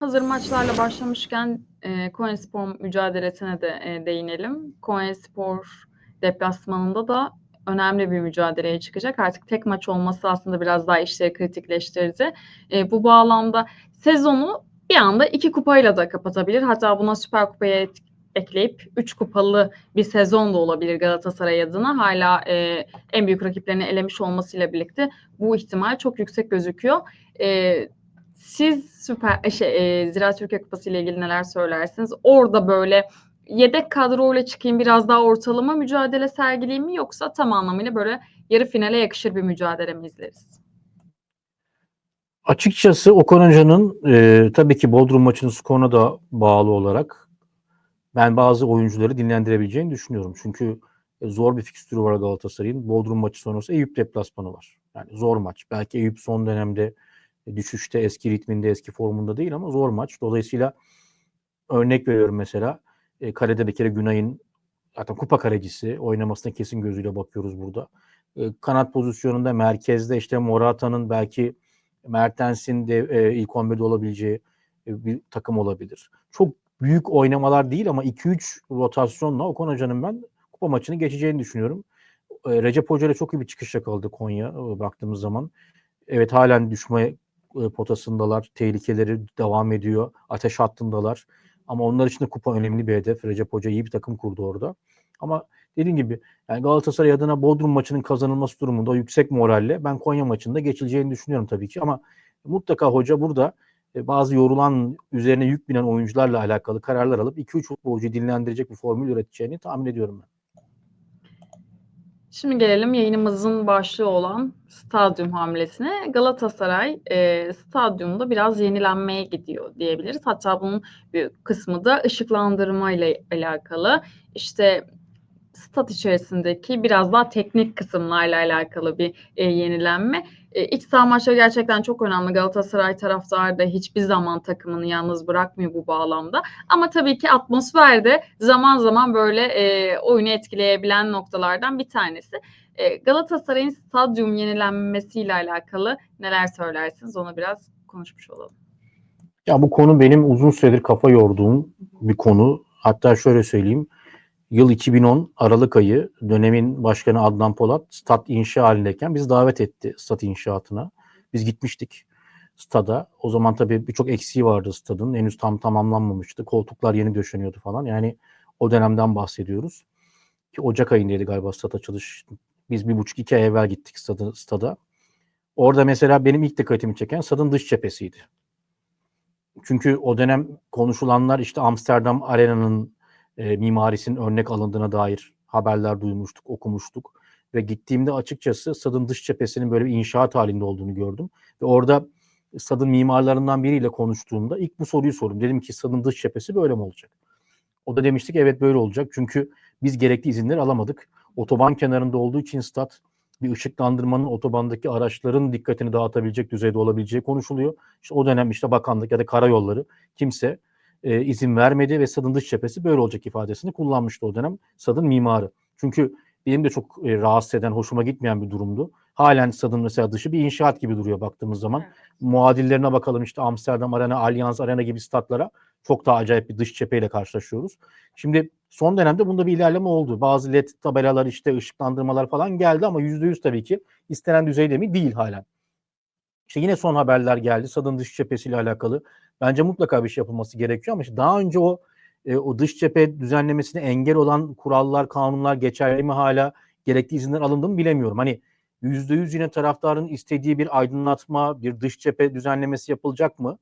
Hazır maçlarla başlamışken, eee, Konyaspor mücadelesine de, eee, değinelim. Konyaspor deplasmanında da önemli bir mücadeleye çıkacak. Artık tek maç olması aslında biraz daha işleri kritikleştirdi. Eee, bu bağlamda sezonu bir anda 2 kupayla da kapatabilir. Hatta buna Süper Kupayı et ekleyip 3 kupalı bir sezon da olabilir Galatasaray adına. Hâlâ, eee, en büyük rakiplerini elemiş olmasıyla birlikte bu ihtimal çok yüksek gözüküyor. Eee, siz süper eee, şey, eee, Ziraat Türkiye Kupası ile ilgili neler söylersiniz? Orada böyle yedek kadroyla çıkayım, biraz daha ortalama mücadele sergileyeyim mi yoksa tam anlamıyla böyle yarı finale yakışır bir mücadele mi izleriz? Açıkçası Okan Hoca'nın, eee, tabii ki Bodrum maçının skoruna da bağlı olarak ben bazı oyuncuları dinlendirebileceğini düşünüyorum. Çünkü, eee, zor bir fikstürü var Galatasaray'ın. Bodrum maçı sonrası Eyüp deplasmanı var. Yani zor maç. Belki Eyüp son dönemde düşüşte, eski ritminde, eski formunda değil ama zor maç. Dolayısıyla örnek veriyorum mesela, eee, kalede bir kere Günay'ın zaten kupa kalecisi oynamasına kesin gözüyle bakıyoruz burada. Eee, kanat pozisyonunda merkezde işte Morata'nın belki Mertens'in de, eee, ilk 11'de olabileceği, eee, bir takım olabilir. Çok büyük oynamalar değil ama 2-3 rotasyonla Okan Hoca'nın ben kupa maçını geçeceğini düşünüyorum. Eee, Recep Hoca ile çok iyi bir çıkış yakaladı Konya, eee, baktığımız zaman. Evet, hâlen düşme, eee, potasındalar. Tehlikeleri devam ediyor. Ateş hattındalar. Ama onlar için de kupa önemli bir hedef. Recep Hoca iyi bir takım kurdu orada. Ama dediğim gibi yani Galatasaray adına Bodrum maçının kazanılması durumunda yüksek moralle ben Konya maçının da geçileceğini düşünüyorum tabii ki ama mutlaka hoca burada, eee, bazı yorulan, üzerine yük binen oyuncularla alakalı kararlar alıp 2-3 futbolcuyu dinlendirecek bir formül üreteceğini tahmin ediyorum ben. Şimdi gelelim yayınımızın başlığı olan stadyum hamlesine. Galatasaray, eee, stadyumda biraz yenilenmeye gidiyor diyebiliriz. Hatta bunun büyük kısmı da ışıklandırmayla alakalı. İşte stat içerisindeki biraz daha teknik kısımlarla alakalı bir, eee, yenilenme. Eee, iç saha maçları gerçekten çok önemli. Galatasaray taraftarı da hiçbir zaman takımını yalnız bırakmıyor bu bağlamda. Ama tabii ki atmosfer de zaman zaman böyle, eee, oyunu etkileyebilen noktalardan bir tanesi. Eee, Galatasaray'ın stadyum yenilenmesiyle alakalı neler söylersiniz? Onu biraz konuşmuş olalım. Ya bu konu benim uzun süredir kafa yorduğum bir konu. Hatta şöyle söyleyeyim, yıl 2010 aralık ayı dönemin başkanı Adnan Polat stat inşa hâlindeyken bizi davet etti stat inşaatına. Biz gitmiştik stada. O zaman tabii birçok eksiği vardı stadın. Henüz tam tamamlanmamıştı. Koltuklar yeni döşeniyordu falan. Yani o dönemden bahsediyoruz. Ki ocak ayındaydı galiba stat açılış. Biz 1,5-2 ay evvel gittik stadı stada. Orada mesela benim ilk dikkatimi çeken stadın dış cephesiydi. Çünkü o dönem konuşulanlar işte Amsterdam Arena'nın, eee, mimarisinin örnek alındığına dair haberler duymuştuk, okumuştuk ve gittiğimde açıkçası stadın dış cephesinin böyle bir inşaat hâlinde olduğunu gördüm ve orada stadın mimarlarından biriyle konuştuğumda ilk bu soruyu sordum. Dedim ki stadın dış cephesi böyle mi olacak? O da demişti ki evet böyle olacak. Çünkü biz gerekli izinleri alamadık. Otoban kenarında olduğu için stat bir ışıklandırmanın otobandaki araçların dikkatini dağıtabilecek düzeyde olabileceği konuşuluyor. İşte o dönem işte bakanlık ya da karayolları kimse, eee, izin vermedi ve stadın dış cephesi böyle olacak ifadesini kullanmıştı o dönem stadın mimarı. Çünkü benim de çok, eee, rahatsız eden, hoşuma gitmeyen bir durumdu. Hâlen stadın mesela dışı bir inşaat gibi duruyor baktığımız zaman. Evet. Muadillerine bakalım işte Amsterdam Arena, Allianz Arena gibi statlara çok daha acayip bir dış cepheyle karşılaşıyoruz. Şimdi son dönemde bunda bir ilerleme oldu. Bazı led tabelalar, işte ışıklandırmalar falan geldi ama %100 tabii ki istenen düzeyde mi? Değil hâlen. İşte yine son haberler geldi stadın dış cephesiyle alakalı. Bence mutlaka bir şey yapılması gerekiyor ama işte daha önce o, eee, o dış cephe düzenlemesine engel olan kurallar, kanunlar geçerli mi hâlâ? Gerekli izinler alındı mı bilemiyorum. Hani %100 yine taraftarın istediği bir aydınlatma, bir dış cephe düzenlemesi yapılacak mı?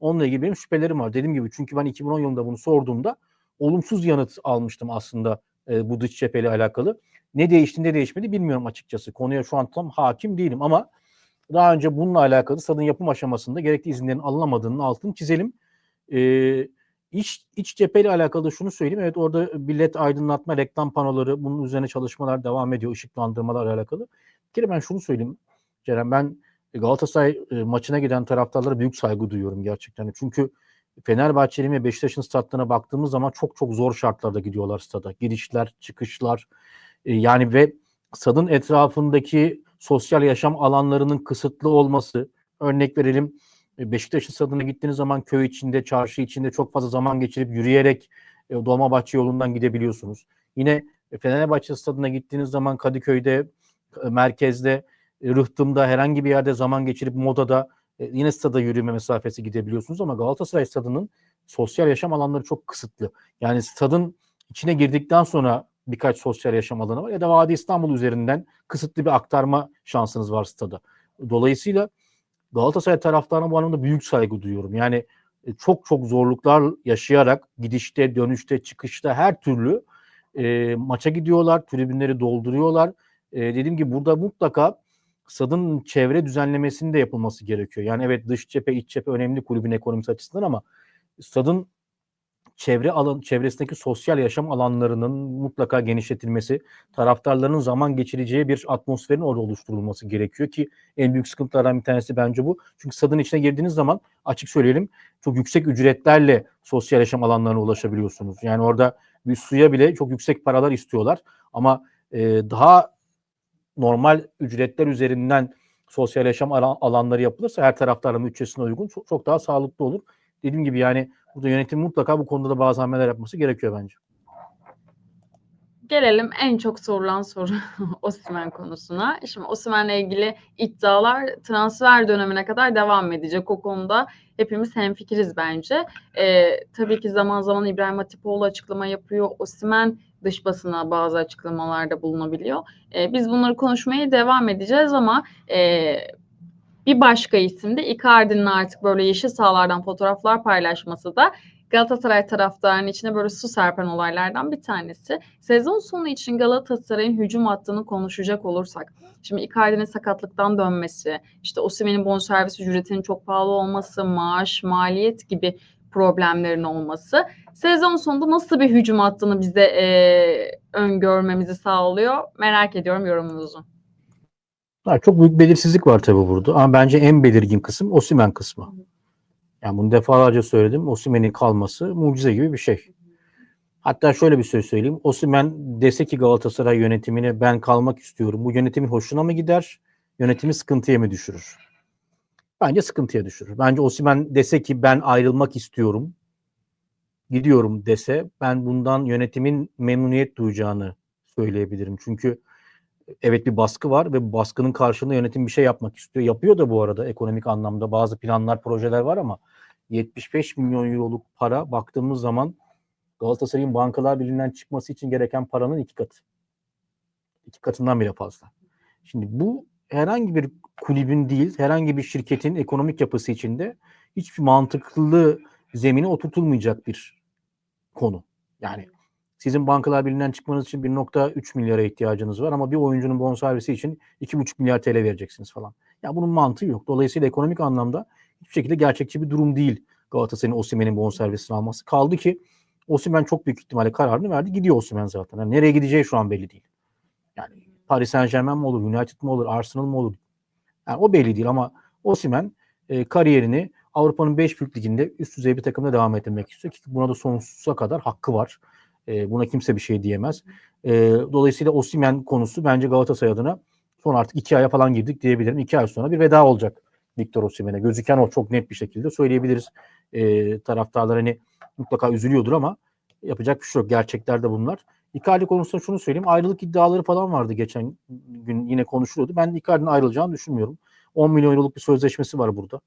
Onunla ilgili benim şüphelerim var. Dediğim gibi çünkü ben 2010 yılında bunu sorduğumda olumsuz yanıt almıştım aslında, eee, bu dış cepheyle alakalı. Ne değişti, ne değişmedi bilmiyorum açıkçası. Konuya şu an tam hâkim değilim ama daha önce bununla alakalı stadın yapım aşamasında gerekli izinlerin alınamadığının altını çizelim. Eee, iç iç cepheyle alakalı şunu söyleyeyim. Evet, orada bir led aydınlatma, reklam panoları, bunun üzerine çalışmalar devam ediyor ışıklandırmalarla alakalı. Bir kere ben şunu söyleyeyim Ceren, ben Galatasaray, eee, maçına giden taraftarlara büyük saygı duyuyorum gerçekten. Çünkü Fenerbahçe'nin ve Beşiktaş'ın statlarına baktığımız zaman çok çok zor şartlarda gidiyorlar stada. Girişler, çıkışlar, eee, yani ve stadın etrafındaki sosyal yaşam alanlarının kısıtlı olması, örnek verelim, E, Beşiktaş'ın stadına gittiğiniz zaman köy içinde, çarşı içinde çok fazla zaman geçirip yürüyerek e, Dolmabahçe yolundan gidebiliyorsunuz. Yine e, Fenerbahçe stadına gittiğiniz zaman Kadıköy'de, e, merkezde, e, Rıhtım'da herhangi bir yerde zaman geçirip Moda'da e, yine stada yürüme mesafesi gidebiliyorsunuz ama Galatasaray stadının sosyal yaşam alanları çok kısıtlı. Yani stadın içine girdikten sonra birkaç sosyal yaşam alanı var ya da Vadi İstanbul üzerinden kısıtlı bir aktarma şansınız var stada. Dolayısıyla Galatasaray taraftarına bu anlamda büyük saygı duyuyorum. Yani e, çok çok zorluklar yaşayarak gidişte, dönüşte, çıkışta her türlü e, maça gidiyorlar, tribünleri dolduruyorlar. E, dediğim gibi burada mutlaka stadın çevre düzenlemesinin de yapılması gerekiyor. Yani evet dış cephe, iç cephe önemli kulübün ekonomisi açısından ama stadın çevre alan çevresindeki sosyal yaşam alanlarının mutlaka genişletilmesi, taraftarların zaman geçireceği bir atmosferin orada oluşturulması gerekiyor ki en büyük sıkıntılardan bir tanesi bence bu. Çünkü stadın içine girdiğiniz zaman açık söyleyelim çok yüksek ücretlerle sosyal yaşam alanlarına ulaşabiliyorsunuz. Yani orada bir suya bile çok yüksek paralar istiyorlar ama e, daha normal ücretler üzerinden sosyal yaşam alan- alanları yapılırsa her taraftarın bütçesine uygun çok, çok daha sağlıklı olur. Dediğim gibi yani burada yönetim mutlaka bu konuda da bazı hamleler yapması gerekiyor bence. Gelelim en çok sorulan soru Osimhen konusuna. Şimdi Osimhen'le ilgili iddialar transfer dönemine kadar devam edecek. O konuda hepimiz hemfikiriz bence. Ee, tabii ki zaman zaman İbrahim Hatipoğlu açıklama yapıyor. Osimhen dış basına bazı açıklamalarda bulunabiliyor. Ee, biz bunları konuşmaya devam edeceğiz ama e, bir başka isim de Icardi'nin artık böyle yeşil sahalardan fotoğraflar paylaşması da Galatasaray taraftarının içine böyle su serpen olaylardan bir tanesi. Sezon sonu için Galatasaray'ın hücum hattını konuşacak olursak, şimdi Icardi'nin sakatlıktan dönmesi, işte Osimhen'in bonservis ücretinin çok pahalı olması, maaş, maliyet gibi problemlerin olması sezon sonunda nasıl bir hücum hattını bize e, öngörmemizi sağlıyor? Merak ediyorum yorumunuzu. Ha, çok büyük belirsizlik var tabii burada ama bence en belirgin kısım Osimhen kısmı. Yani bunu defalarca söyledim. Osimhen'in kalması mucize gibi bir şey. Hatta şöyle bir söz söyleyeyim. Osimhen dese ki Galatasaray yönetimine ben kalmak istiyorum. Bu yönetimin hoşuna mı gider? Yönetimi sıkıntıya mı düşürür? Bence sıkıntıya düşürür. Bence Osimhen dese ki ben ayrılmak istiyorum. Gidiyorum dese ben bundan yönetimin memnuniyet duyacağını söyleyebilirim. Çünkü evet bir baskı var ve bu baskının karşılığında yönetim bir şey yapmak istiyor. Yapıyor da bu arada ekonomik anlamda bazı planlar, projeler var ama 75 milyon euroluk para baktığımız zaman Galatasaray'ın bankalar birliğinden çıkması için gereken paranın iki katı. İki katından bile fazla. Şimdi bu herhangi bir kulübün değil, herhangi bir şirketin ekonomik yapısı içinde hiçbir mantıklı zemine oturtulmayacak bir konu. Yani sizin bankalar birliğinden çıkmanız için 1.3 milyara ihtiyacınız var ama bir oyuncunun bonservisi için 2.5 milyar TL vereceksiniz falan. Ya bunun mantığı yok. Dolayısıyla ekonomik anlamda hiçbir şekilde gerçekçi bir durum değil Galatasaray'ın Osimhen'in bonservisini alması. Kaldı ki Osimhen çok büyük ihtimalle kararını verdi. Gidiyor Osimhen zaten. Yani nereye gideceği şu an belli değil. Yani Paris Saint Germain mi olur, United mi olur, Arsenal mı olur? Yani o belli değil ama Osimhen e, kariyerini Avrupa'nın 5 büyük liginde üst düzey bir takımda devam ettirmek istiyor ki buna da sonsuza kadar hakkı var. E, buna kimse bir şey diyemez. E, dolayısıyla Osimhen konusu bence Galatasaray adına son artık iki aya falan girdik diyebilirim. İki ay sonra bir veda olacak Victor Osimhen'e. Gözüken o çok net bir şekilde söyleyebiliriz. E, taraftarlar hani mutlaka üzülüyordur ama yapacak bir şey yok. Gerçekler de bunlar. Icardi konusunda şunu söyleyeyim. Ayrılık iddiaları falan vardı geçen gün yine konuşuluyordu. Ben Icardi'nin ayrılacağını düşünmüyorum. 10 milyon euroluk bir sözleşmesi var burada.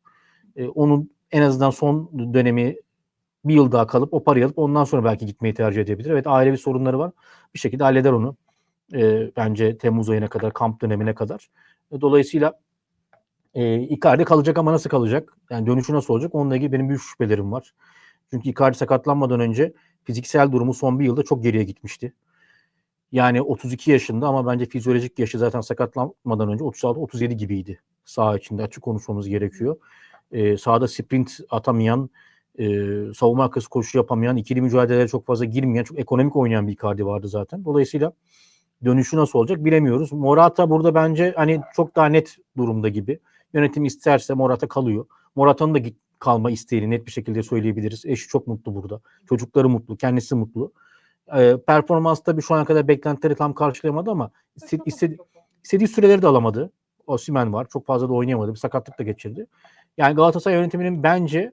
E, onun en azından son dönemi bir yıl daha kalıp o parayı alıp ondan sonra belki gitmeyi tercih edebilir. Evet ailevi sorunları var. Bir şekilde halleder onu. E, bence Temmuz ayına kadar, kamp dönemine kadar. E, dolayısıyla e, Icardi kalacak ama nasıl kalacak? Yani dönüşü nasıl olacak? Onunla ilgili benim büyük şüphelerim var. Çünkü Icardi sakatlanmadan önce fiziksel durumu son bir yılda çok geriye gitmişti. Yani 32 yaşında ama bence fizyolojik yaşı zaten sakatlanmadan önce 36-37 gibiydi. Sağ içinde açık konuşmamız gerekiyor. Ee, sahada sprint atamayan, e, savunma arkası koşu yapamayan, ikili mücadelelere çok fazla girmeyen, çok ekonomik oynayan bir Icardi vardı zaten. Dolayısıyla dönüşü nasıl olacak bilemiyoruz. Morata burada bence hani çok daha net durumda gibi. Yönetim isterse Morata kalıyor. Morata'nın da git, kalma isteğini net bir şekilde söyleyebiliriz. Eşi çok mutlu burada. Çocukları mutlu, kendisi mutlu. E, performans tabii şu ana kadar beklentileri tam karşılayamadı ama istedi, istedi, istediği süreleri de alamadı. Osimhen var. Çok fazla da oynayamadı. Bir sakatlık da geçirdi. Yani Galatasaray yönetiminin bence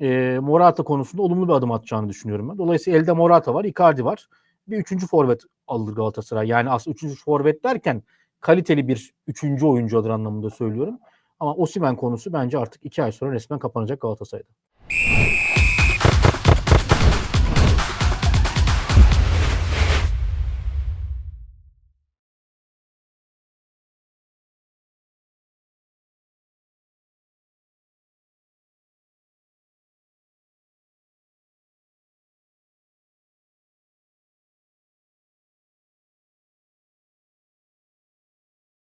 e, Morata konusunda olumlu bir adım atacağını düşünüyorum ben. Dolayısıyla elde Morata var, Icardi var. Bir üçüncü forvet alır Galatasaray. Yani aslında üçüncü forvet derken kaliteli bir üçüncü oyuncu adır anlamında söylüyorum. Ama Osimhen konusu bence artık iki ay sonra resmen kapanacak Galatasaray'da.